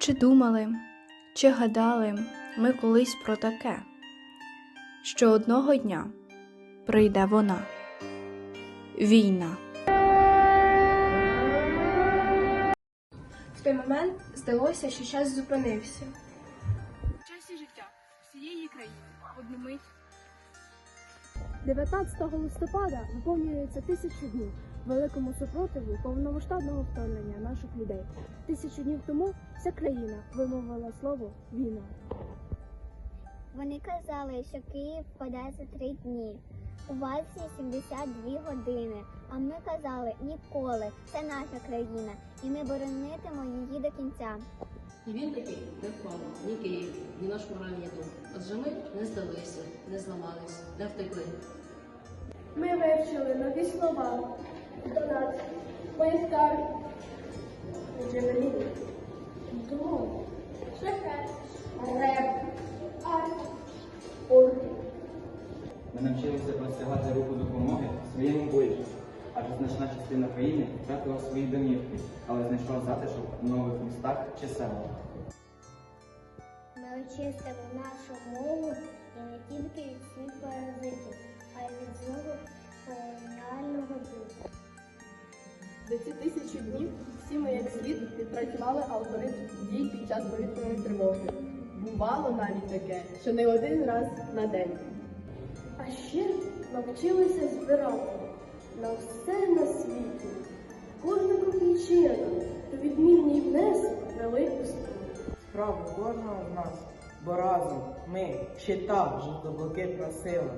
Чи думали, чи гадали ми колись про таке, що одного дня прийде вона війна. В той момент здалося, що час зупинився. в часі життя всієї країни в одну мить 19 листопада виповнюється тисячу днів великому супротиву повномасштабного вторгнення наших людей. Тисячу днів тому вся країна вимовила слово війна. Вони казали, що Київ впаде за три дні. У вас є 72 години. А ми казали ніколи. Це наша країна, і ми боронитимо її до кінця. І він такий не впав, ні Київ, ні наш моральний дом. Адже ми не здалися, не зламались, не втекли. Ми вивчили нові слова. Байкар, Джевелін, Дрон, Шахет, Реп, Арт. Ми навчилися простягати руку допомоги своєму ближньому, адже значна частина країни втратила свої домівки, але знайшла затишок у нових містах чи селах. Ми очистимо нашу днів всі ми як слід відпрацювали алгоритм дій під час повітряної тривоги. Бувало навіть таке, що не один раз на день. А ще навчилися збирати на все на світі. Кожна копійчина то відмінний внесок велику справу. справу кожного з нас, бо разом ми щита жовто-блакитна сила.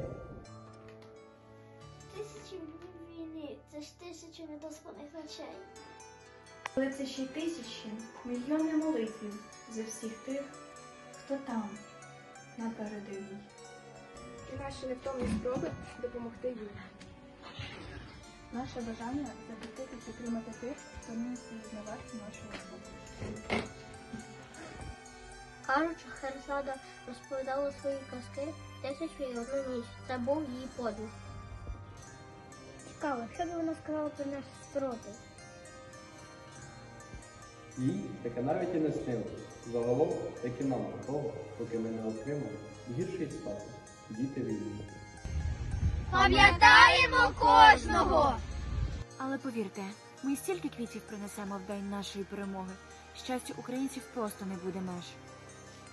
Тисячі днів це ж тисячі недоспаних ночей. Але це ще й тисячі, мільйони молитвів за всіх тих, хто там, на передовій. І наші невтомні спроби допомогти їм. наше бажання захистити та підтримати тих, хто не стоїть на варті нашого роботи. Кажуть, Херсада розповідала свої казки тисячу і одну ніч. Це був її подвиг. Цікаво, що б вона сказала про наш спротив? Їй таке навіть і не снилось. Загалом, як і нам того, поки ми не отримали гірший статус діти війни. Пам'ятаємо кожного! Але повірте, ми стільки квітів принесемо в день нашої перемоги. Щастю українців просто не буде меж.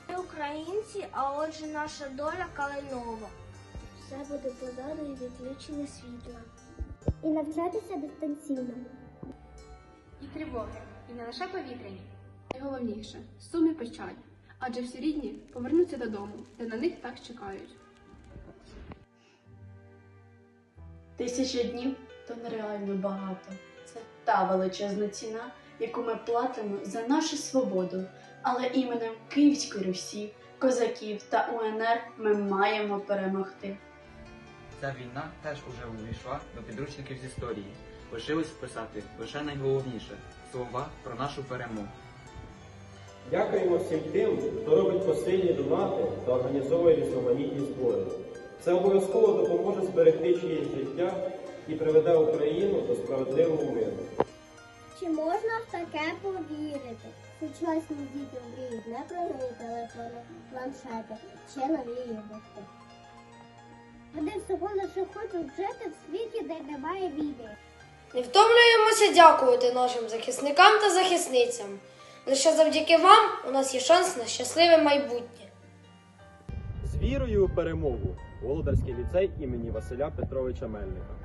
Ми українці, а отже наша доля калинова. Все буде позаду і відключення світла. І навчатися дистанційно. І тривоги, і не лише повітряні. Найголовніше сум і печаль. Адже всі рідні повернуться додому, де на них так чекають. Тисяча днів то нереально багато. Це та величезна ціна, яку ми платимо за нашу свободу. Але іменем Київської Русі, козаків та УНР ми маємо перемогти. Ця війна теж уже увійшла до підручників з історії. Лишилось вписати лише найголовніше слова про нашу перемогу. Дякуємо всім тим, хто робить посильні донати та організовує різноманітні збори. Це обов'язково допоможе зберегти чиєсь життя і приведе Україну до справедливого миру. Чи можна в таке повірити? Сучасні діти мріють не про нові телефони, планшети чи нові іграшки. Вони всього лише хочуть жити в світі, де немає війни. Не втомлюємося дякувати нашим захисникам та захисницям. Лише завдяки вам у нас є шанс на щасливе майбутнє. З вірою у перемогу Володарський ліцей імені Василя Петровича Мельника.